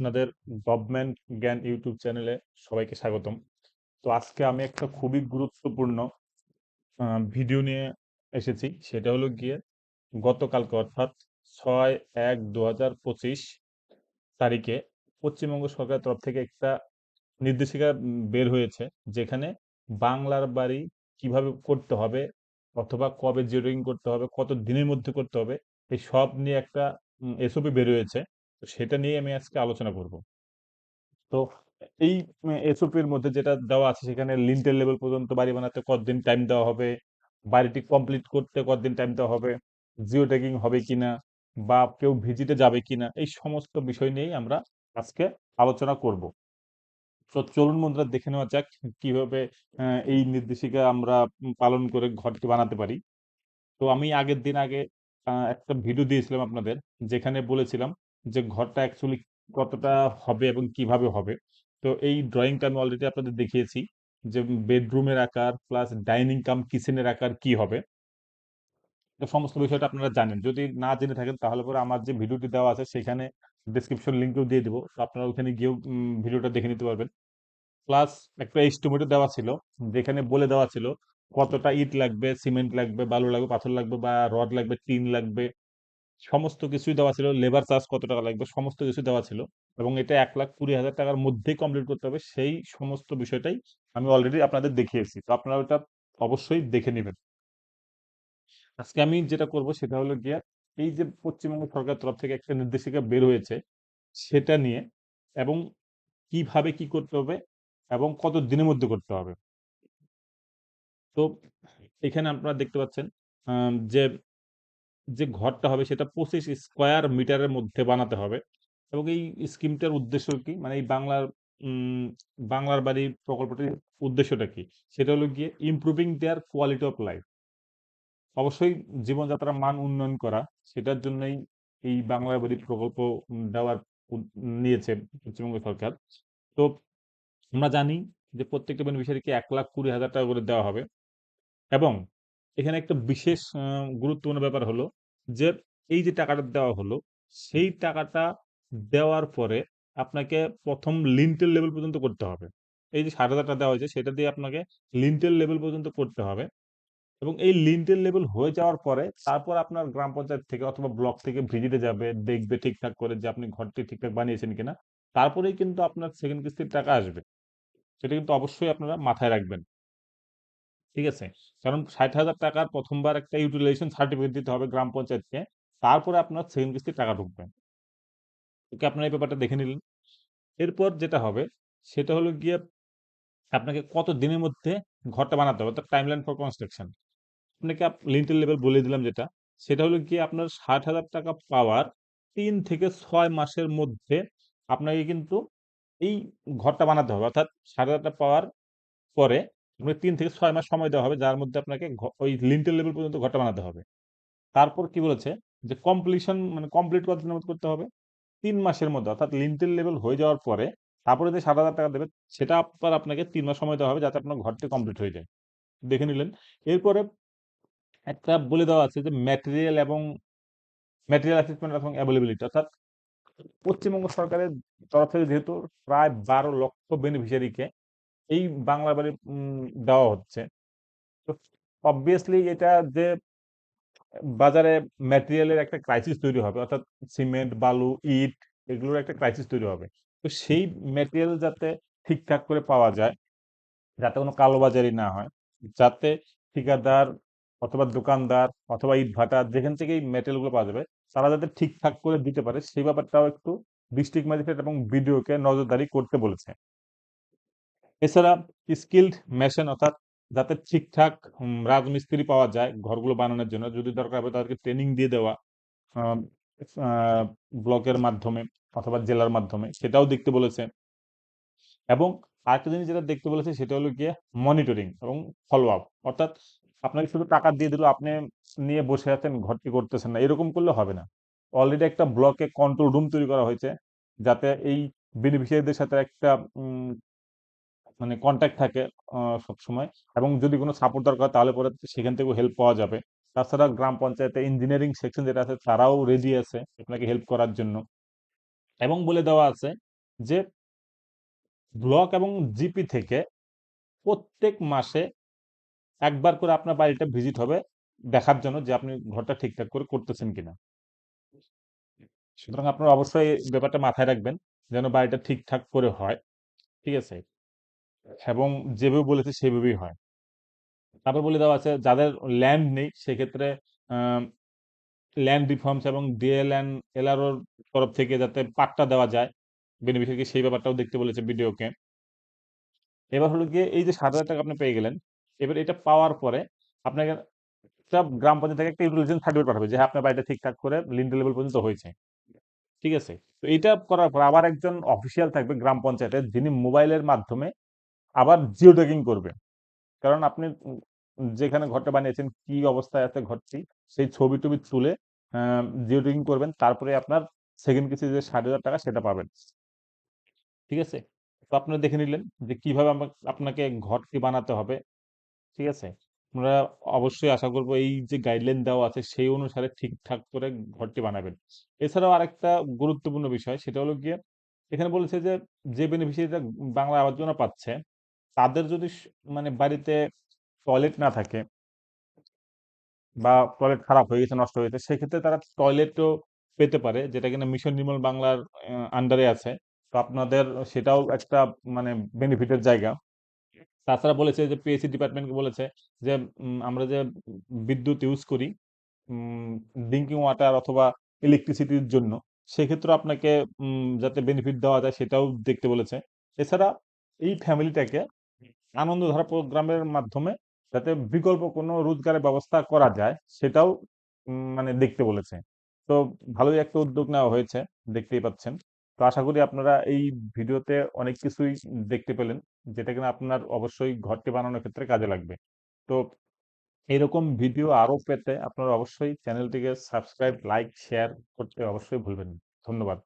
আপনাদের গভর্নমেন্ট জ্ঞান ইউটিউব চ্যানেলে সবাইকে স্বাগতম। তো আজকে আমি একটা খুবই গুরুত্বপূর্ণ ভিডিও নিয়ে এসেছি। সেটা হলো গিয়ে গতকালকে অর্থাৎ ছয় এক দু হাজার পঁচিশ তারিখে পশ্চিমবঙ্গ সরকারের তরফ থেকে একটা নির্দেশিকা বের হয়েছে, যেখানে বাংলার বাড়ি কীভাবে করতে হবে অথবা কবে জিরোইং করতে হবে কত দিনের মধ্যে করতে হবে, এই সব নিয়ে একটা এসওপি বের হয়েছে। তো সেটা নিয়ে আমি আজকে আলোচনা করব। তো এই এসওপির মধ্যে যেটা দেওয়া আছে সেখানে লিন্টেল লেভেল পর্যন্ত বাড়ি বানাতে কতদিন টাইম দেওয়া হবে? বাড়িটি কমপ্লিট করতে কতদিন টাইম দেওয়া হবে? জিও ট্যাগিং হবে কিনা? বা কেউ ভিজিটে যাবে কিনা? এই সমস্ত বিষয় নিয়েই আমরা আজকে আলোচনা করব। তো চলুন বন্ধুরা, দেখে নেওয়া যাক কীভাবে এই নির্দেশিকা আমরা পালন করে ঘরটি বানাতে পারি। তো আমি আগের দিন আগে একটা ভিডিও দিয়েছিলাম আপনাদের, যেখানে বলেছিলাম যে ঘরটা অ্যাকচুয়ালি কতটা হবে এবং কীভাবে হবে। তো এই ড্রয়িংটা আমি অলরেডি আপনাদের দেখিয়েছি যে বেডরুমের আকার প্লাস ডাইনিং কাম কিচেনের আকার কি হবে। তো সমস্ত বিষয়টা আপনারা জানেন। যদি না জেনে থাকেন তাহলে পরে আমার যে ভিডিওটি দেওয়া আছে সেখানে ডিসক্রিপশন লিঙ্কেও দিয়ে দেবো। তো আপনারা ওখানে গিয়েও ভিডিওটা দেখে নিতে পারবেন। প্লাস একটা এস্টিমেটও দেওয়া ছিল যেখানে বলে দেওয়া ছিল কতটা ইট লাগবে সিমেন্ট লাগবে, বালু লাগবে, পাথর লাগবে বা রড লাগবে, টিন লাগবে। সমস্ত কিছুই দেওয়া ছিল। লেবার চার্জ কত টাকা লাগবে সমস্ত কিছু দেওয়া ছিল এবং এটা এক লাখ কুড়ি হাজার টাকার মধ্যেই কমপ্লিট করতে হবে। সেই সমস্ত বিষয়টাই আমি অলরেডি আপনাদের দেখিয়েছি। তো আপনারা ওটা অবশ্যই দেখে নেবেন। আজকে আমি যেটা করব সেটা হলো গিয়ে এই যে পশ্চিমবঙ্গ সরকার তরফ থেকে একটা নির্দেশিকা বের হয়েছে সেটা নিয়ে এবং কীভাবে কি করতে হবে এবং কত দিনের মধ্যে করতে হবে। তো এখানে আপনারা দেখতে পাচ্ছেন যে যে ঘরটা হবে সেটা পঁচিশ স্কোয়ার মিটারের মধ্যে বানাতে হবে। এবং এই স্কিমটার উদ্দেশ্য কি? মানে এই বাংলার বাংলার বাড়ি প্রকল্পটির উদ্দেশ্যটা কি? সেটা হলো গিয়ে improving their quality of life অবশ্যই জীবনযাত্রার মান উন্নয়ন করা, সেটার জন্যই এই বাংলা বাড়ি প্রকল্প দেওয়ার নিয়েছে পশ্চিমবঙ্গ সরকার। তো আমরা জানি যে প্রত্যেকটা বেনিফিশিয়ারিকে এক লাখ কুড়ি হাজার টাকা করে দেওয়া হবে। এবং এখানে একটা বিশেষ গুরুত্বপূর্ণ ব্যাপার হলো যে এই যে টাকাটা দেওয়া হলো সেই টাকাটা দেওয়ার পরে আপনাকে প্রথম লিন্টেল লেভেল পর্যন্ত করতে হবে। এই যে ষাট হাজার টাকা দেওয়া হয়েছে সেটা দিয়ে আপনাকে লিন্টেল লেভেল পর্যন্ত করতে হবে। এবং এই লিন্টেল লেভেল হয়ে যাওয়ার পরে তারপর আপনার গ্রাম পঞ্চায়েত থেকে অথবা ব্লক থেকে ভিজিটে যাবে দেখবে ঠিকঠাক করে যে আপনি ঘরটি ঠিকঠাক বানিয়েছেন কিনা। তারপরেই কিন্তু আপনার সেকেন্ড কিস্তির টাকা আসবে। সেটা কিন্তু অবশ্যই আপনারা মাথায় রাখবেন। ঠিক আছে? কারণ ষাট হাজার টাকার প্রথমবার একটা ইউটিলাইজেশন সার্টিফিকেট দিতে হবে গ্রাম পঞ্চায়েতকে, তারপরে আপনার সেকেন্ড কিস্তির টাকা ঢুকবে। ওকে, আপনার এই ব্যাপারটা দেখে নিলেন। এরপর যেটা হবে, সেটা হলো গিয়ে আপনাকে কত দিনের মধ্যে ঘরটা বানাতে হবে, অর্থাৎ টাইমলাইন ফর কনস্ট্রাকশন আপনাকে লিন্টেল লেভেল বলে দিলাম যেটা, সেটা হলো গিয়ে আপনার ষাট হাজার টাকা পাওয়ার তিন থেকে ছয় মাসের মধ্যে আপনাকে কিন্তু এই ঘরটা বানাতে হবে, অর্থাৎ ষাট হাজার টাকা পাওয়ার পরে আপনাকে তিন থেকে ছয় মাস সময় দেওয়া হবে, যার মধ্যে আপনাকে ওই লিন্টেল লেভেল পর্যন্ত ঘরটা বানাতে হবে। তারপর কি বলেছে? যে কমপ্লিশন মানে কমপ্লিট কত দিনের মধ্যে করতে হবে। তিন মাসের মধ্যে, অর্থাৎ লিন্টেল লেভেল হয়ে যাওয়ার পরে, তারপরে যে সাত হাজার টাকা দেবে, সেটা আবার আপনাকে তিন মাস সময় দেওয়া হবে যাতে আপনার ঘরটি কমপ্লিট হয়ে যায়। দেখে নিলেন। এরপরে একটা বলে দেওয়া আছে যে ম্যাটেরিয়াল এবং ম্যাটেরিয়াল অ্যাসেসমেন্ট এবং অ্যাভেলেবিলিটি অর্থাৎ পশ্চিমবঙ্গ সরকারের তরফ থেকে যেহেতু প্রায় বারো লক্ষ বেনিফিশিয়ারিকে এই বাংলা বাড়ি দেওয়া হচ্ছে। তো অবভিয়াসলি এটা যে, বাজারে ম্যাটেরিয়ালের একটা ক্রাইসিস তৈরি হবে, অর্থাৎ সিমেন্ট বালু, ইট এগুলোর একটা ক্রাইসিস তৈরি হবে। তো সেই ম্যাটেরিয়াল যাতে ঠিকঠাক করে পাওয়া যায়, যাতে কোনো কালোবাজারি না হয়, যাতে ঠিকাদার অথবা দোকানদার অথবা ইট ভাটা যেখান থেকে এই মেটেরিয়ালগুলো পাওয়া যাবে, তারা যাতে ঠিকঠাক করে দিতে পারে, সেই ব্যাপারটাও একটু ডিস্ট্রিক্ট ম্যাজিস্ট্রেট এবং বিডিওকে নজরদারি করতে বলেছে। এছাড়া স্কিল্ড মেশিন অর্থাৎ যাতে ঠিকঠাক রাজমিস্ত্রি পাওয়া যায় ঘরগুলো বানানোর জন্য। যদি দরকার হবে তাদেরকে ট্রেনিং দিয়ে দেওয়া ব্লকের মাধ্যমে অথবা জেলার মাধ্যমে, সেটাও দেখতে বলেছে। এবং আরেকটা জিনিস যেটা দেখতে বলেছে সেটা হলো গিয়ে মনিটরিং এবং ফলো আপ অর্থাৎ আপনাকে শুধু টাকা দিয়ে দিল, আপনি নিয়ে বসে আছেন, ঘরটি করতেছেন না, এরকম করলে হবে না। অলরেডি একটা ব্লকে কন্ট্রোল রুম তৈরি করা হয়েছে, যাতে এই বেনিফিশিয়ারিদের সাথে একটা মানে কন্ট্যাক্ট থাকে সব সময় এবং যদি কোনো সাপোর্ট দরকার তাহলে পরে সেখান থেকেও হেল্প পাওয়া যাবে। তাছাড়া গ্রাম পঞ্চায়েতে ইঞ্জিনিয়ারিং সেকশন যেটা আছে, তারাও রেডি আছে আপনাকে হেল্প করার জন্য। এবং বলে দেওয়া আছে যে ব্লক এবং জিপি থেকে প্রত্যেক মাসে একবার করে আপনার বাড়িটা ভিজিট হবে দেখার জন্য যে, আপনি ঘরটা ঠিকঠাক করে করতেছেন কিনা। সুতরাং আপনারা অবশ্যই ব্যাপারটা মাথায় রাখবেন, যেন বাড়িটা ঠিকঠাক করে হয়। ঠিক আছে? এবং যেভাবে বলেছে সেভাবেই হয়। তারপর বলে দেওয়া আছে যাদের ল্যান্ড নেই সেক্ষেত্রে ল্যান্ড রিফর্মস এবং ডিএলএন এলআরওর তরফ থেকে যাতে পাট্টা দেওয়া যায় বেনিফিশিয়ারিকে সেই ব্যাপারটাও দেখতে বলেছে বিডিওকে। এবার হলো গিয়ে এই যে সাত হাজার টাকা আপনি পেয়ে গেলেন এবার এটা পাওয়ার পরে আপনাকে একটা গ্রাম পঞ্চায়েত থেকে একটা ইউটিলাইজেশন সার্টিফিকেট পাঠাবে যে হ্যাঁ, আপনার বাড়িটা ঠিকঠাক করে লিন্ড লেভেল পর্যন্ত হয়েছে। ঠিক আছে? তো এটা করার পর আবার একজন অফিসিয়াল থাকবে গ্রাম পঞ্চায়েতের যিনি মোবাইলের মাধ্যমে আবার জিও ট্যাগিং করবে কারণ আপনি যেখানে ঘরটা বানিয়েছেন, কি অবস্থায় আছে ঘরটি, সেই ছবি টবি তুলে জিও ট্যাগিং করবেন। তারপরে আপনার সেকেন্ড কিস্তি যে ষাট হাজার টাকা সেটা পাবেন। ঠিক আছে? তো আপনারা দেখে নিলেন যে কীভাবে আপনাকে ঘরটি বানাতে হবে। ঠিক আছে? আমরা অবশ্যই আশা করব এই যে গাইডলাইন দেওয়া আছে, সেই অনুসারে ঠিকঠাক করে ঘরটি বানাবেন। এছাড়াও আরেকটা গুরুত্বপূর্ণ বিষয়, সেটা হলো গিয়ে, এখানে বলেছে যে যে বেনিফিশিয়ারিটা বাংলা যোজনা পাচ্ছে তাদের যদি মানে বাড়িতে টয়লেট না থাকে বা টয়লেট খারাপ হয়ে গেছে, নষ্ট হয়ে গেছে, সেক্ষেত্রে তারা টয়লেটও পেতে পারে, যেটা কিনা মিশন নির্মল বাংলার আন্ডারে আছে। তো আপনাদের সেটাও একটা মানে বেনিফিটের জায়গা। তাছাড়া বলেছে যে পিএসসি ডিপার্টমেন্টকে বলেছে যে আমরা যে বিদ্যুৎ ইউজ করি ড্রিঙ্কিং ওয়াটার অথবা ইলেকট্রিসিটির জন্য সেক্ষেত্রে আপনাকে যাতে বেনিফিট দেওয়া যায় সেটাও দেখতে বলেছে। এছাড়া এই ফ্যামিলিটাকে আনন্দধারা প্রোগ্রামের মাধ্যমে যাতে বিকল্প কোনো রোজগারের ব্যবস্থা করা যায়, সেটাও মানে দেখতে বলেছে। তো ভালোই একটা উদ্যোগ নেওয়া হয়েছে, দেখতেই পাচ্ছেন। তো আশা করি আপনারা এই ভিডিওতে অনেক কিছুই দেখতে পেলেন, যেটা কিনা আপনার অবশ্যই ঘরটি বানানোর ক্ষেত্রে কাজে লাগবে। তো এরকম ভিডিও আরও পেতে আপনারা অবশ্যই চ্যানেলটিকে সাবস্ক্রাইব, লাইক, শেয়ার করতে অবশ্যই ভুলবেন ধন্যবাদ।